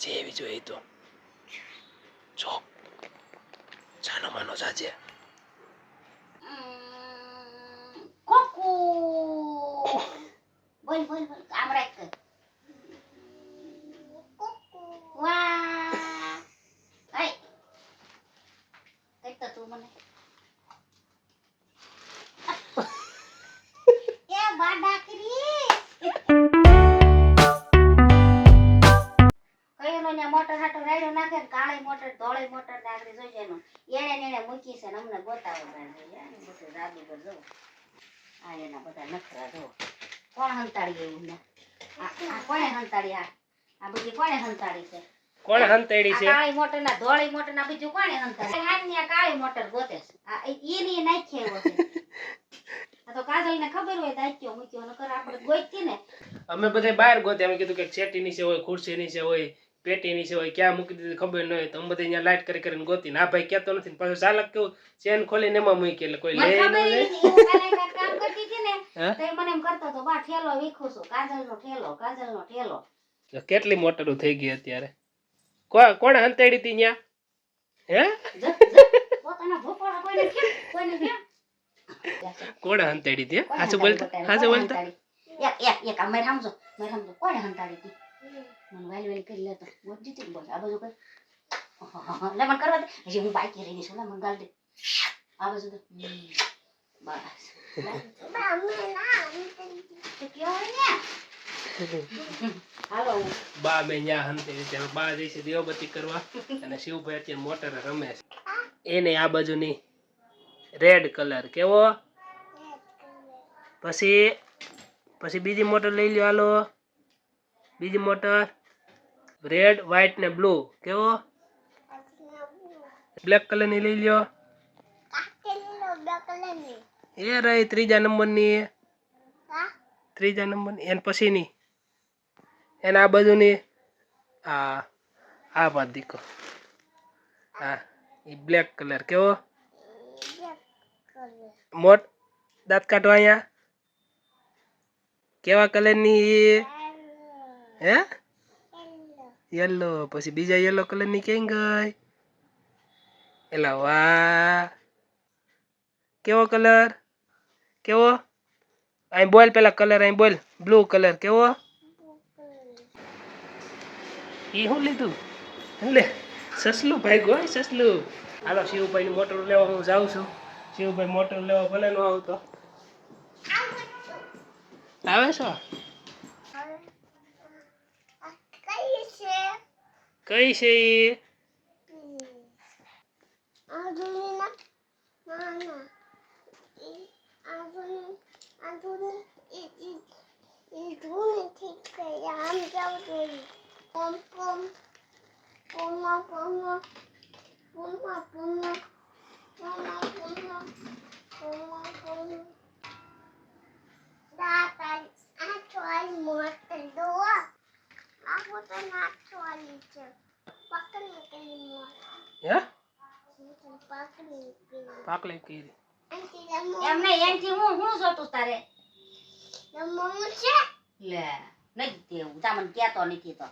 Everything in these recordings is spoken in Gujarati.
જાજે એવી જોઈએ તો જો જાનો માનો જાજે કોકુ બોલ બોલ બોલ આમ રાખ કાળી મોટર ધોળી મોટર નાખી જોઈ એનો. એને એને મૂકી છે ને અમને ગોતાવો બધું રાબી પર જો. આ એના બધા નખરા જો. કોણ હંતાડી એવું ને આ કોણે હંતાડી? આ આ બધી કોણે હંતાડી છે? કોણ હંતેડી છે? કાળી મોટર ના ધોળી મોટર ના બીજું કોણે હંતાડી? હાની કાળી મોટર ગોતે છે. આ ઈની નાખી એવો છે. તો કાજલ ને ખબર હોય દાચ્યો મૂક્યો નકર આપણે ગોઈતી ને. અમે બધે બહાર ગોતે અમે કીધું કે ચેટી નીચે હોય ખુરશી નીચે હોય. પેટી નીચે હોય ક્યાં મૂકી દીધી ખબર ન હોય તો અમે બધે અહીંયા લાઈટ કરી કરીને ગોતી. ના ભાઈ કહેતો નથી પાછો ચાલક કેવું ચેન ખોલીને એમાં મૂકી એટલે કોઈ લે ન લે. કામ કરતી હતી ને તો એ મને એમ કરતો તો બા ઠેલો વીખું છું કાજલ નો ઠેલો કાજલ નો ઠેલો કેટલી મોટરો થઈ ગઈ અત્યારે? કોણે હંતેડી હતી ત્યાં હે? પોતાના ભોપાળા કોઈને કેમ કોઈને કેમ? કોણે હંતેડી હતી હાચું બોલતા? હાચું બોલતા? એક એક એક મેં સમજો મેં સમજો કોણે હંતાડી હતી? મને વાલી વાલી કરી લેતો હતી ને બોલ. આ બાજુ કર. લે મને કરવા દે. હજી હું બાઈક રહી છું લે મને ગાલ દે. આ બાજુ કર બસ. તો બા મેં હતી હવે બા જઈશે દીવાબત્તી કરવા. અને શિવભાઈ અત્યારે મોટર રમે છે. એને આ બાજુની રેડ કલર કેવો? પછી પછી બીજી મોટર લઈ લ્યો હાલો. બીજી મોટર. રેડ વ્હાઈટ ને બ્લુ કેવો? બ્લેક કલરની લઈ લ્યો. એ રહી ત્રીજા નંબરની. ત્રીજા નંબરની. એન પછીની. એને આ બાજુની. આ આ બાદ દીકો. હા એ બ્લેક કલર કેવો? મોટ દાંત કાઢવા અહીંયા. કેવા કલરની હે? યલો પછી બીજા યલો કલરની ક્યાં ગઈ? એલા વાહ. કેવો કલર કેવો? અહીં બોલ પેલા કલર અહીં બોલ. બ્લુ કલર કેવો? એ શું લીધું? લે. સસલું ભાઈ ગોય સસલું. હાલો શિવભાઈની મોટર લેવા હું જાઉં છું. શિવભાઈ મોટર લેવા ભલે ન આવતો. આવે છો? કઈ છે ઈ હે પાકલી એનથી હું હું જોતું તારે લે નથી દેવું તા મને કહેતો નથી તો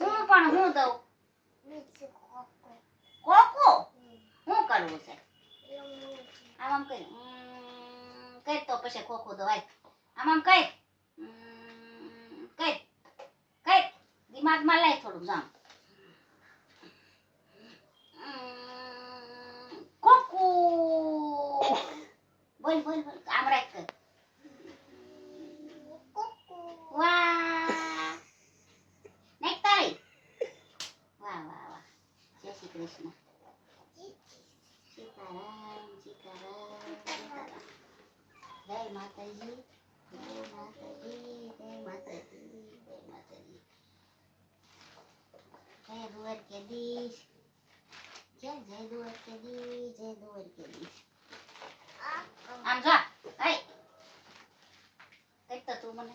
હું પણ હું દઉં કોકો શું કરવું છે આમ આમ કઈ કઈ તો પછી ખોખું દવાય આમ આમ કઈ ઉમ, કઈ કઈ દિમાગમાં લાય થોડું જામ કોકુ. બોલ બોલ બોલ આમ રાખ કર. વાહ. નાખ તાળી વાહ વાહ વાહ. જય શ્રી કૃષ્ણ. સીતારામ સીતારામ સીતારામ. જય માતાજી જય માતાજી જય માતાજી જય માતાજી. જય દ્વારકેધીશ જય જય દ્વારકેધીશ જય દ્વારકેધીશ આમ જા આય કઈ તો તું મને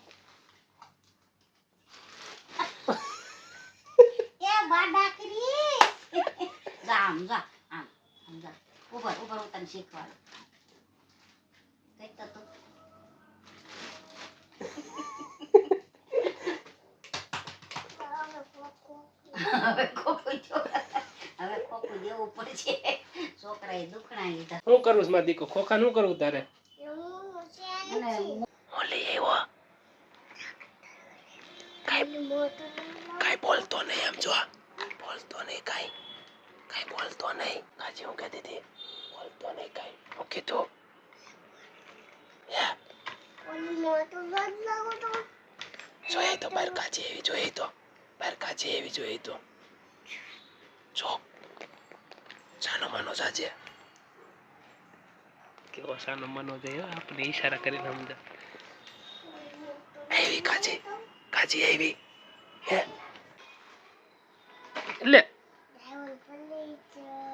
એ બાડાકરી જા આમ જા આમ આમ જા ઉપર ઉપર હું તને શીખવાડું કઈ તો તું હવે ખોખું જો હવે ખોખું દેવું પડશે છોકરાએ દુખણા લીધા. શું કરું છું મારા દીકો ખોખા શું કરવું તારે? અને ઓલી આવ્યો. કાઈ બોલતો નહીં એમ જો બોલતો નહીં કાઈ. કાઈ બોલતો નહીં. કાજી હું કહેતી હતી બોલતો નહીં કાઈ. હું કીધું હે. જોઈએ તો બહાર કાચી એવી જોઈએ તો. બહાર કાચી એવી જોઈએ તો. જો. સાનો માનો સાજે કેવો સાનો માનો છે આપણે ઈશારા કરીને સમજા એવી કાજી કાજી હે? એટલે?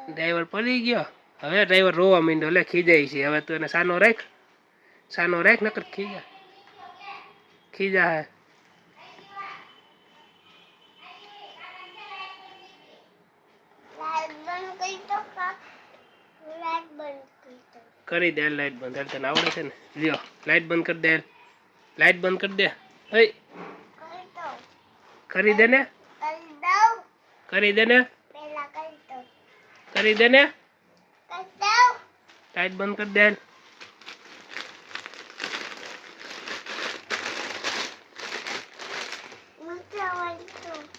ડ્રાઈવર પડી ગયો. હવે ડ્રાઈવર રોવા માંડ્યો એટલે ખીજાય છે. હવે તું એને સાનો રાખ. સાનો રાખ નકર ખીજા. ખીજા હે. કરી દે લાઈટ બંધ. હાલ તને આવડે છે ને? લ્યો લાઈટ બંધ કરી દે લાઈટ બંધ કરી દે. હઈ. કરી દે ને? કરી દે ને? કરી દે ને? લાઈટ બંધ કરી દે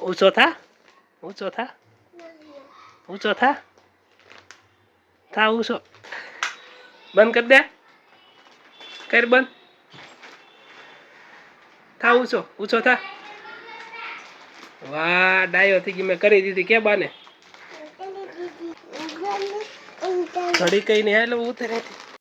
ઊંચો થા? ઊંચો થા? ઊંચો થા? થા ઊંચો બંધ કરી દે. કર બંધ. થા ઊંચો ઊંચો થા. વાહ, ડાયો થઈ ગઈ. મેં કરી દીધી. કે બાને? ઘડી કઈ નહીં એટલે ઉતરે.